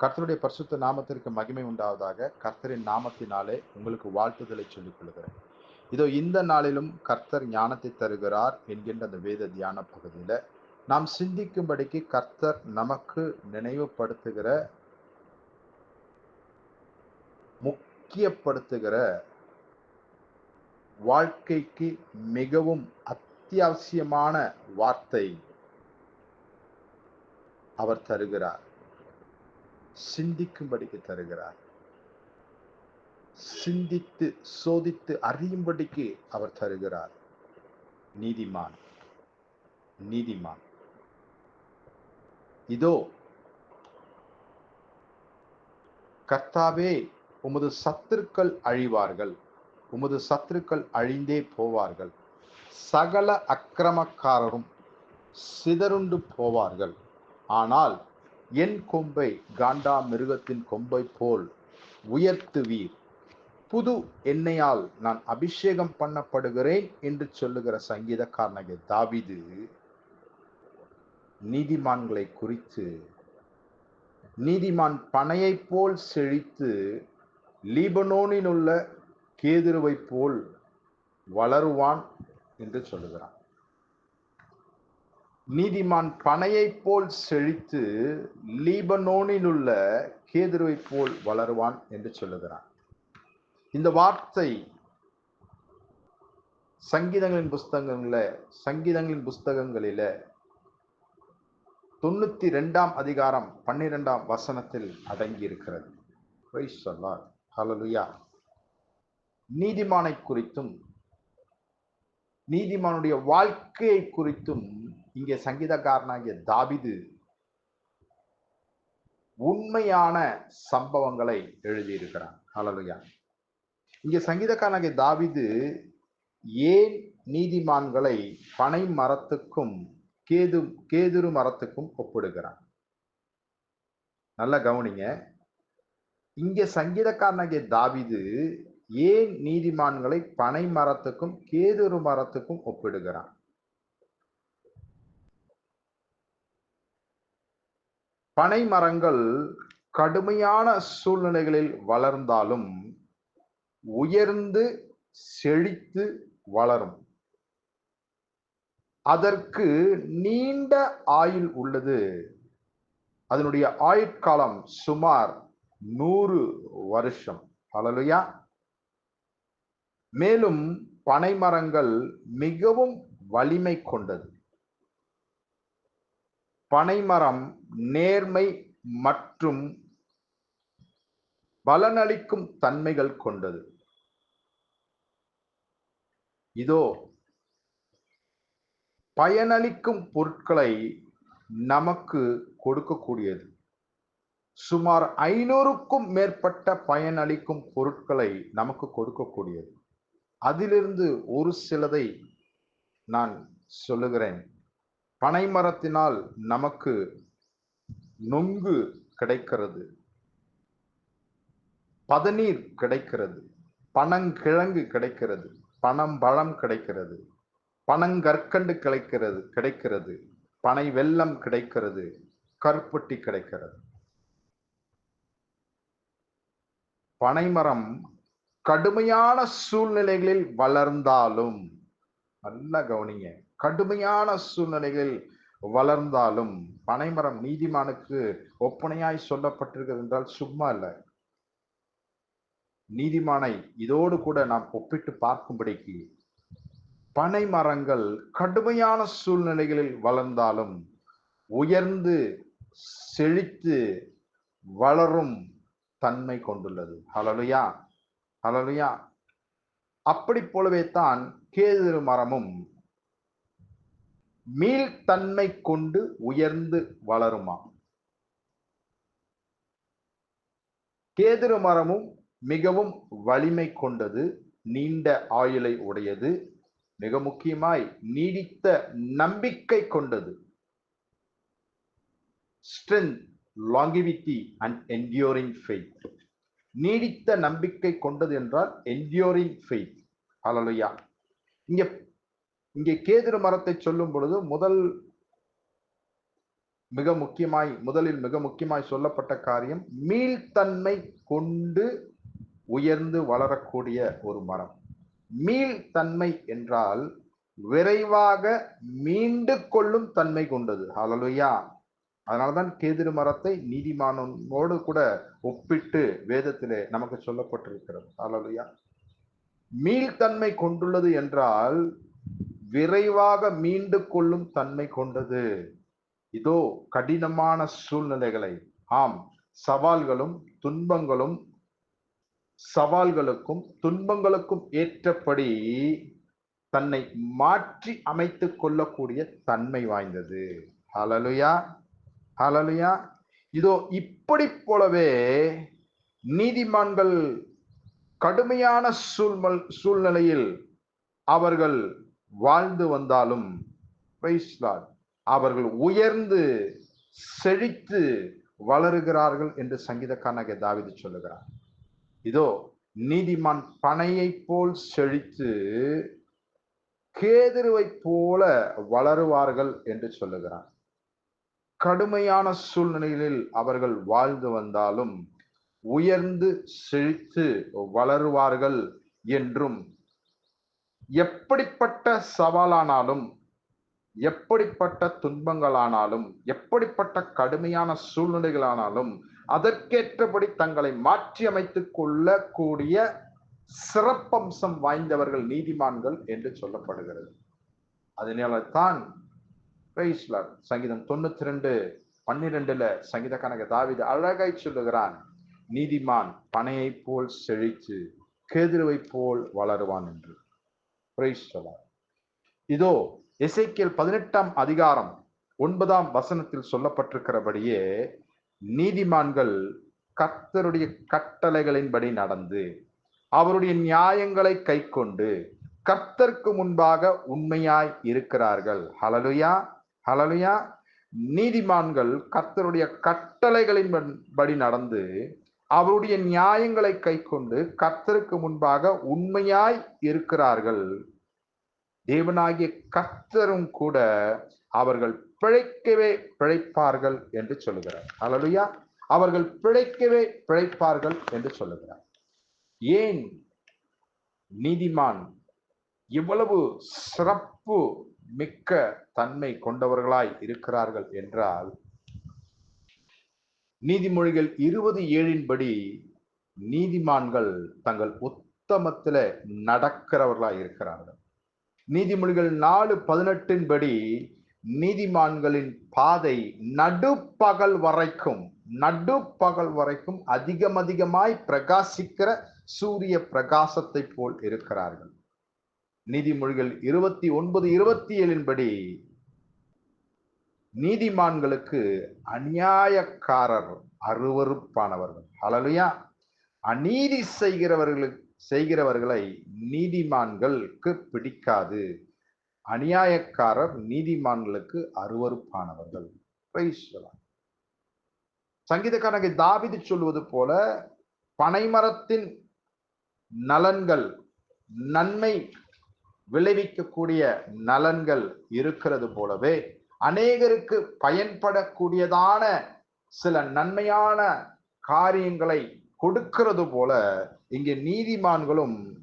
கர்த்தருடைய பரிசுத்த நாமத்திற்கு மகிமை உண்டாவதாக கர்த்தரின் நாமத்தினாலே உங்களுக்கு வாழ்த்துதலை சொல்லிக் கொள்கிறேன். இதோ இந்த நாளிலும் கர்த்தர் ஞானத்தை தருகிறார் என்கின்ற அந்த வேத தியான பகுதியில் நாம் சிந்திக்கும்படிக்கு கர்த்தர் நமக்கு நினைவுபடுத்துகிற முக்கியப்படுத்துகிற வாழ்க்கைக்கு மிகவும் அத்தியாவசியமான வார்த்தை அவர் தருகிறார். சிந்திக்கும்படிக்கு தருகிறார். சிந்தித்து சோதித்து அறியும்படிக்கு அவர் தருகிறார். நீதிமான் நீதிமான். இதோ கர்த்தாவே உமது சத்துருக்கள் அழிவார்கள். உமது சத்துருக்கள் அழிந்தே போவார்கள். சகல அக்கிரமக்காரரும் சிதறுண்டு போவார்கள். ஆனால் என் கொம்பை காண்டா மிருகத்தின் கொம்பை போல் உயர்த்துவீர். புது எண்ணெயால் நான் அபிஷேகம் பண்ணப்படுகிறேன் என்று சொல்லுகிற சங்கீதக்காரனகை தாவிது நீதிமான்களை குறித்து நீதிமான் பனையை போல் செழித்து லீபனோனில் உள்ள கேதுருவை போல் வளருவான் என்று சொல்லுகிறான். நீதிமான் பனையைப் போல் செழித்து லீபனோனில் உள்ள கேதுருவை போல் வளருவான் என்று சொல்லுகிறான். இந்த வார்த்தை சங்கீதங்களின் புஸ்தகங்களில் சங்கீதங்களின் புஸ்தகங்களில தொண்ணூத்தி ரெண்டாம் அதிகாரம் பன்னிரெண்டாம் வசனத்தில் அடங்கி இருக்கிறது ஹலலுயா நீதிமானை குறித்தும் நீதிமானுடைய வாழ்க்கையை குறித்தும் இங்கே சங்கீதக்காரனாகிய தாபிது உண்மையான சம்பவங்களை எழுதியிருக்கிறான். ஹலலுயா இங்கே சங்கீதக்காரனாகிய தாவிது ஏன் நீதிமான்களை பனை மரத்துக்கும் கேது கேதுரு மரத்துக்கும் ஒப்பிடுகிறான்? நல்ல கவனிங்க. இங்கே சங்கீதக்காரனாகிய தாவிது ஏன் நீதிமான்களை பனை மரத்துக்கும் கேதுரு மரத்துக்கும் ஒப்பிடுகிறான்? பனை மரங்கள் கடுமையான சூழ்நிலைகளில் வளர்ந்தாலும் உயர்ந்து செழித்து வளரும். அதற்கு நீண்ட ஆயுள் உள்ளது. அதனுடைய ஆயுட்காலம் சுமார் நூறு வருஷம். அழலையா மேலும் பனைமரங்கள் மிகவும் வலிமை கொண்டது. பனைமரம் நேர்மை மற்றும் பலனளிக்கும் தன்மைகள் கொண்டது. இதோ பயனளிக்கும் பொருட்களை நமக்கு கொடுக்கக்கூடியது. சுமார் ஐநூறுக்கும் மேற்பட்ட பயனளிக்கும் பொருட்களை நமக்கு கொடுக்கக்கூடியது. அதிலிருந்து ஒரு சிலதை நான் சொல்லுகிறேன். பனைமரத்தினால் நமக்கு நொங்கு கிடைக்கிறது. பதநீர் கிடைக்கிறது. பனங்கிழங்கு கிடைக்கிறது. பனம்பழம் கிடைக்கிறது. பனங்கற்கண்டு கிடைக்கிறது கிடைக்கிறது. பனை வெள்ளம் கிடைக்கிறது. கற்பட்டி கிடைக்கிறது. பனைமரம் கடுமையான சூழ்நிலைகளில் வளர்ந்தாலும் நல்ல கவனிங்க. கடுமையான சூழ்நிலைகளில் வளர்ந்தாலும் பனைமரம் நீதிமானுக்கு ஒப்பனையாய் சொல்லப்பட்டிருக்கிறது என்றால் சும்மா இல்லை. நீதிமானை இதோடு கூட நாம் ஒப்பிட்டு பார்க்கும்படிக்கு பனை மரங்கள் கடுமையான சூழ்நிலைகளில் வளர்ந்தாலும் உயர்ந்து செழித்து வளரும் தன்மை கொண்டுள்ளது. ஹலலுயா ஹலலுயா அப்படி போலவே தான் கேதுரு மரமும் மீள்தன்மை கொண்டு உயர்ந்து வளருமா? கேதுரு மரமும் மிகவும் வலிமை கொண்டது நீண்ட ஆயுளை உடையது மிக முக்கியமாய் நீடித்த நம்பிக்கை கொண்டது. Strength longevity and enduring faith நீடித்த நம்பிக்கை கொண்டது என்றால் என்டியோரிங் ஃபெய்த் அலலுயா இங்க இங்கே கேதுரு மரத்தை சொல்லும் பொழுது முதல் மிக முக்கியமாய் முதலில் மிக முக்கியமாய் சொல்லப்பட்ட காரியம் மீள்தன்மை கொண்டு உயர்ந்து வளரக்கூடிய ஒரு மரம். மீள்தன்மை என்றால் விரைவாக மீண்டு கொள்ளும் தன்மை கொண்டது. ஹalleluya. அதனால்தான் கேதிரு மரத்தை நீதிமானோடு கூட ஒப்பிட்டு வேதத்திலே நமக்கு சொல்லப்பட்டிருக்கிறது. ஹalleluya. மீள்தன்மை கொண்டுள்ளது என்றால் விரைவாக மீண்டு கொள்ளும் தன்மை கொண்டது. இதோ கடினமான சூழ்நிலைகளை. ஆம் சவால்களும் துன்பங்களும் சவால்களுக்கும் துன்பங்களுக்கும் ஏற்றபடி தன்னை மாற்றி அமைத்துக் கொள்ளக்கூடிய தன்மை வாய்ந்தது. ஹலலுயா ஹலலுயா இதோ இப்படி போலவே நீதிமான்கள் கடுமையான சூழ்மல் சூழ்நிலையில் அவர்கள் வாழ்ந்து வந்தாலும் அவர்கள் உயர்ந்து செழித்து வளருகிறார்கள் என்று சங்கீதக்காரனாகிய தாவீது சொல்லுகிறார். இதோ நீதிமான் பனையை போல் செழித்து கேதுருவை போல வளருவார்கள் என்று சொல்லுகிறார். கடுமையான சூழ்நிலைகளில் அவர்கள் வாழ்ந்து வந்தாலும் உயர்ந்து செழித்து வளருவார்கள் என்றும் எப்படிப்பட்ட சவாலானாலும் எப்படிப்பட்ட துன்பங்களானாலும் எப்படிப்பட்ட கடுமையான சூழ்நிலைகளானாலும் அதற்கேற்றபடி தங்களை மாற்றி அமைத்துக் கொள்ளக்கூடிய சிறப்பம்சம் வாய்ந்தவர்கள் நீதிமான்கள் என்று சொல்லப்படுகிறது அதனால தான் சங்கீதம் தொண்ணூத்தி ரெண்டு பன்னிரெண்டுல சங்கீத கணக்கு தாவித அழகாய் சொல்லுகிறான் நீதிமான் பனையை போல் செழித்து கேதுருவை போல் வளருவான் என்று. இதோ எசேக்கியேல் பதினெட்டாம் அதிகாரம் ஒன்பதாம் வசனத்தில் சொல்லப்பட்டிருக்கிறபடியே நீதிமான்கள் கர்த்தருடைய கட்டளைகளின்படி நடந்து அவருடைய நியாயங்களை கைக்கொண்டு கர்த்தருக்கு முன்பாக உண்மையாய் இருக்கிறார்கள். ஹலலுயா ஹலலுயா நீதிமான்கள் கர்த்தருடைய கட்டளைகளின்படி நடந்து அவருடைய நியாயங்களை கைக்கொண்டு கர்த்தருக்கு முன்பாக உண்மையாய் இருக்கிறார்கள். தேவனாகிய கர்த்தரும் கூட அவர்கள் பிழைக்கவே பிழைப்பார்கள் என்று சொல்லுகிறார். ஹalleluya அவர்கள் பிழைக்கவே பிழைப்பார்கள் என்று சொல்லுகிறார். ஏன் நீதிமான் இவ்வளவு சிறப்பு மிக்க தன்மை கொண்டவர்களாய் இருக்கிறார்கள் என்றால் நீதிமொழிகள் இருபது ஏழின்படி நீதிமான்கள் தங்கள் உத்தமத்தில் நடக்கிறவர்களாக இருக்கிறார்கள். நீதிமொழிகள் நாலு பதினெட்டின் படி நீதிமான்களின் பாதை நடுப்பகல் வரைக்கும் நடுப்பகல் வரைக்கும் அதிகம் அதிகமாய் பிரகாசிக்கிற சூரிய பிரகாசத்தை போல் இருக்கிறார்கள். நீதிமொழிகள் இருபத்தி ஒன்பது இருபத்தி ஏழின் படி நீதிமான்களுக்கு அநியாயக்காரர் அருவருப்பானவர்கள். அழலுயா அநீதி செய்கிறவர்களுக்கு செய்கிறவர்களை நீதிமான்களுக்கு பிடிக்காது. அநியாயக்காரர் நீதிமான்களுக்கு அருவருப்பானவர்கள். சங்கீதக்காரங்க the தாவிது சொல்வது போல பனைமரத்தின் நலன்கள் நன்மை விளைவிக்கக்கூடிய நலன்கள் இருக்கிறது போலவே அநேகருக்கு பயன்படக்கூடியதான சில நன்மையான காரியங்களை கொடுக்கிறது போல இங்கே நீதிமான்களும்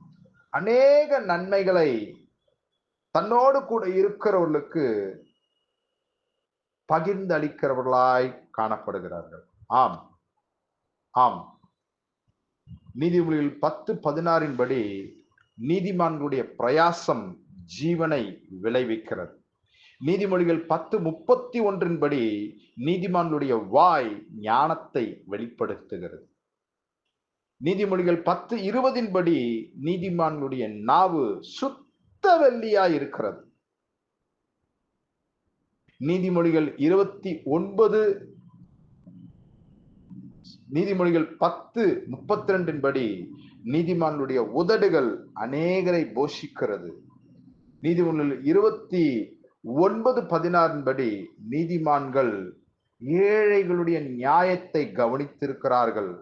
அநேக நன்மைகளை தன்னோடு கூட இருக்கிறவர்களுக்கு பகிர்ந்தளிக்கிறவர்களாய் காணப்படுகிறார்கள். ஆம். ஆம். நீதிமொழியில் பத்து பதினாறின் படி நீதிமான்களுடைய பிரயாசம் ஜீவனை விளைவிக்கிறது. நீதிமொழிகள் பத்து முப்பத்தி ஒன்றின் படி நீதிமான்களுடைய வாய் ஞானத்தை வெளிப்படுத்துகிறது. நீதிமொழிகள் பத்து இருபதின் படி நீதிமான்களுடைய நாவு சுத்த வெள்ளியாய் இருக்கிறது. நீதிமொழிகள் இருபத்தி ஒன்பது நீதிமொழிகள் பத்து முப்பத்தி ரெண்டின் படி நீதிமான்களுடைய உதடுகள் அநேகரை போஷிக்கிறது. நீதிமொழிகள் இருபத்தி ஒன்பது பதினாறின் படி நீதிமான்கள் ஏழைகளுடைய நியாயத்தை கவனித்திருக்கிறார்கள்.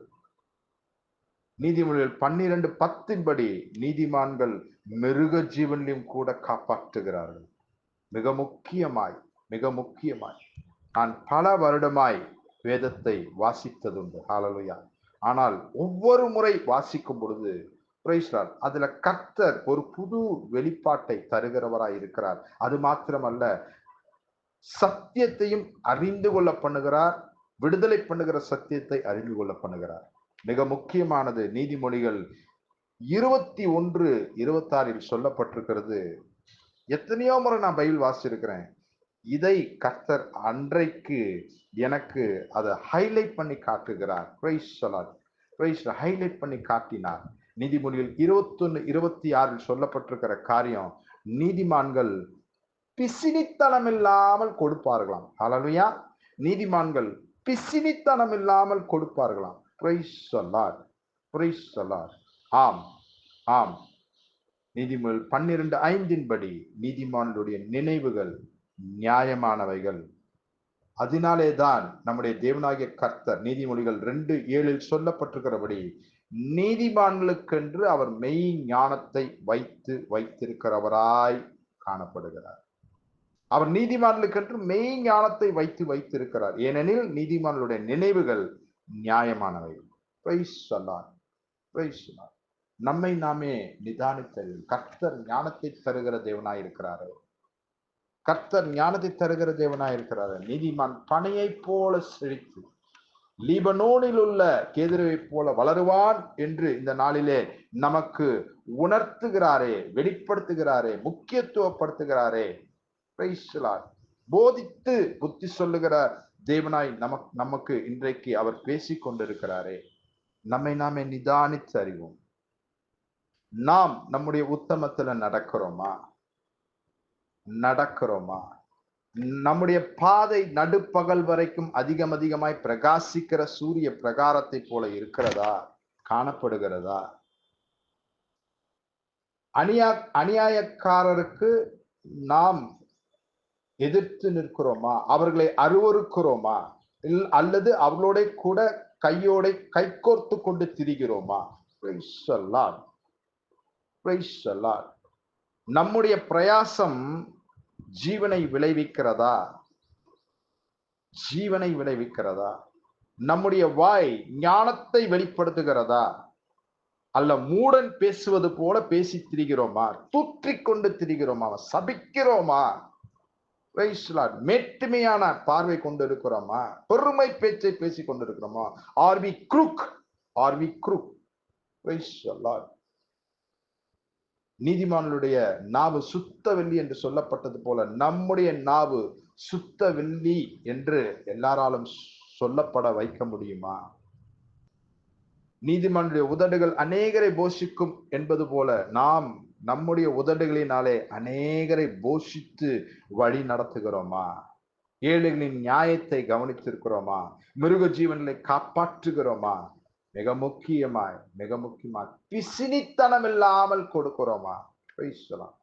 நீதிமொழிகள் பன்னிரண்டு பத்தின் படி நீதிமான்கள் மிருக ஜீவனிலும் கூட காப்பாற்றுகிறார்கள். மிக முக்கியமாய் மிக முக்கியமாய். நான் பல வருடமாய் வேதத்தை வாசித்ததுண்டு. ஹalleluya. ஆனால் ஒவ்வொரு முறை வாசிக்கும் பொழுது பிரைஸ்லார் அதுல கர்த்தர் ஒரு புது வெளிப்பாட்டை தருகிறவராய் இருக்கிறார். அது மாத்திரமல்ல சத்தியத்தையும் அறிந்து கொள்ள பண்ணுகிறார் விடுதலை பண்ணுகிற சத்தியத்தை அறிந்து கொள்ள பண்ணுகிறார் மிக முக்கியமானது நீதிமொழிகள் இருபத்தி ஒன்று இருபத்தாறில் சொல்லப்பட்டிருக்கிறது. எத்தனையோ முறை நான் பைபிள் வாசிச்சிருக்கிறேன். இதை கர்த்தர் அன்றைக்கு எனக்கு அதை ஹைலைட் பண்ணி காட்டுகிறார். பிரைஸ் சொல்லார் பிரைஸ் ஹைலைட் பண்ணி காட்டினார். நீதிமொழிகள் இருபத்தொன்னு இருபத்தி ஆறில் சொல்லப்பட்டிருக்கிற காரியம் நீதிமான்கள் பிசினித்தனம் இல்லாமல் கொடுப்பார்களாம். ஹalleluya நீதிமான்கள் பிசினித்தனம் இல்லாமல் கொடுப்பார்களாம் சொல்லார் சொல்லார் ஆம் ஆம். நீதிமொழி பன்னிரண்டு ஐந்தின்படி நீதிமான்களுடைய நினைவுகள் நியாயமானவைகள். அதனாலே தான் நம்முடைய தேவனாகிய கர்த்தர் நீதிமொழிகள் ரெண்டு ஏழில் சொல்லப்பட்டிருக்கிறபடி நீதிமான்களுக்கென்று அவர் மெய் ஞானத்தை வைத்து வைத்திருக்கிறவராய் காணப்படுகிறார். அவர் நீதிமான்களுக்கென்று மெய் ஞானத்தை வைத்து வைத்திருக்கிறார். ஏனெனில் நீதிமான்களுடைய நினைவுகள் நியாயமானவை. நம்மை நாமே நிதானித்தல் கர்த்தர் ஞானத்தை தருகிற தேவனாய் இருக்கிறாரோ கர்த்தர் ஞானத்தை தருகிற தேவனாய் இருக்கிறாரு. நீதிமான் பனையை போல செழித்து லீபனோனில் உள்ள கேதுருவை போல வளருவான் என்று இந்த நாளிலே நமக்கு உணர்த்துகிறாரே வெளிப்படுத்துகிறாரே முக்கியத்துவப்படுத்துகிறாரே. போதித்து புத்தி சொல்லுகிற தேவனாய் நமக்கு நமக்கு இன்றைக்கு அவர் பேசி கொண்டிருக்கிறாரே. நம்மை நாமே நிதானித்து அறிவோம். நாம் நம்முடைய உத்தமத்துல நடக்கிறோமா? நடக்கிறோமா? நம்முடைய பாதை நடுப்பகல் வரைக்கும் அதிகம் அதிகமாய் பிரகாசிக்கிற சூரிய பிரகாரத்தை போல இருக்கிறதா? காணப்படுகிறதா? அநியா அநியாயக்காரருக்கு நாம் எதிர்த்து நிற்கிறோமா? அவர்களை அருவருக்கிறோமா இல்- அல்லது அவர்களோட கூட கையோட கைகோர்த்து கொண்டு திரிகிறோமா? Praise the நம்முடைய பிரயாசம் ஜீவனை விளைவிக்கிறதா? ஜீவனை விளைவிக்கிறதா? நம்முடைய வாய் ஞானத்தை வெளிப்படுத்துகிறதா? அல்ல மூடன் பேசுவது போல பேசி திரிகிறோமா? தூற்றிக் கொண்டு திரிகிறோமா? சபிக்கிறோமா? மேட்டுமையான பார்வை கொண்டு இருக்கிறோமா பெருமை பேச்சை பேசி கொண்டிருக்கிறோமா? Are we crook are we crook நீதிமான்களுடைய நாவு சுத்த வெள்ளி என்று சொல்லப்பட்டது போல நம்முடைய நாவு சுத்த வெள்ளி என்று எல்லாராலும் சொல்லப்பட வைக்க முடியுமா? நீதிமானுடைய உதடுகள் அநேகரை போஷிக்கும் என்பது போல நாம் நம்முடைய உதடுகளினாலே அநேகரை போஷித்து வழி நடத்துகிறோமா? ஏழைகளின் நியாயத்தை கவனித்திருக்கிறோமா? மிருக ஜீவன்களை காப்பாற்றுகிறோமா? மிக முக்கியமாய் மிக முக்கியமாய். பிசினித்தனம் இல்லாமல் கொடுக்கிறோமா பிரைஸ்லாம்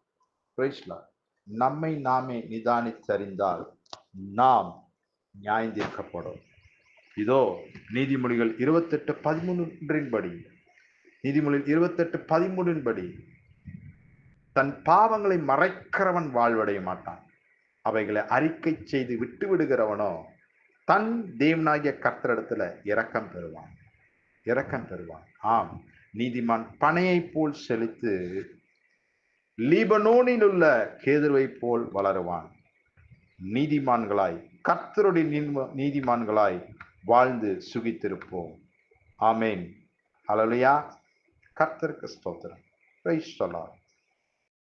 பிரைஸ்லாம் நம்மை நாமே நிதானித்தறிந்தால் நாம் நியாயந்தீர்க்கப்படும். இதோ நீதிமொழிகள் இருபத்தெட்டு பதிமூன்றின் படி நீதிமொழிகள் இருபத்தெட்டு பதிமூன்றின் படி தன் பாவங்களை மறைக்கிறவன் வாழ்வடைய மாட்டான். அவைகளை அறிக்கை செய்து விட்டு விடுகிறவனோ தன் தேவனாகிய கர்த்தரிடத்துல இரக்கம் பெறுவான். இரக்கம் பெறுவான் ஆம் நீதிமான் பனையை போல் செழித்து லீபனோனில் உள்ள கேதுருவை போல் வளருவான். நீதிமான்களாய் கர்த்தருடைய நீதிமான்களாய் வாழ்ந்து சுகித்திருப்போம். ஆமேன். அலலையா கர்த்தருக்கு ஸ்தோத்திரம். பிரைஸ்.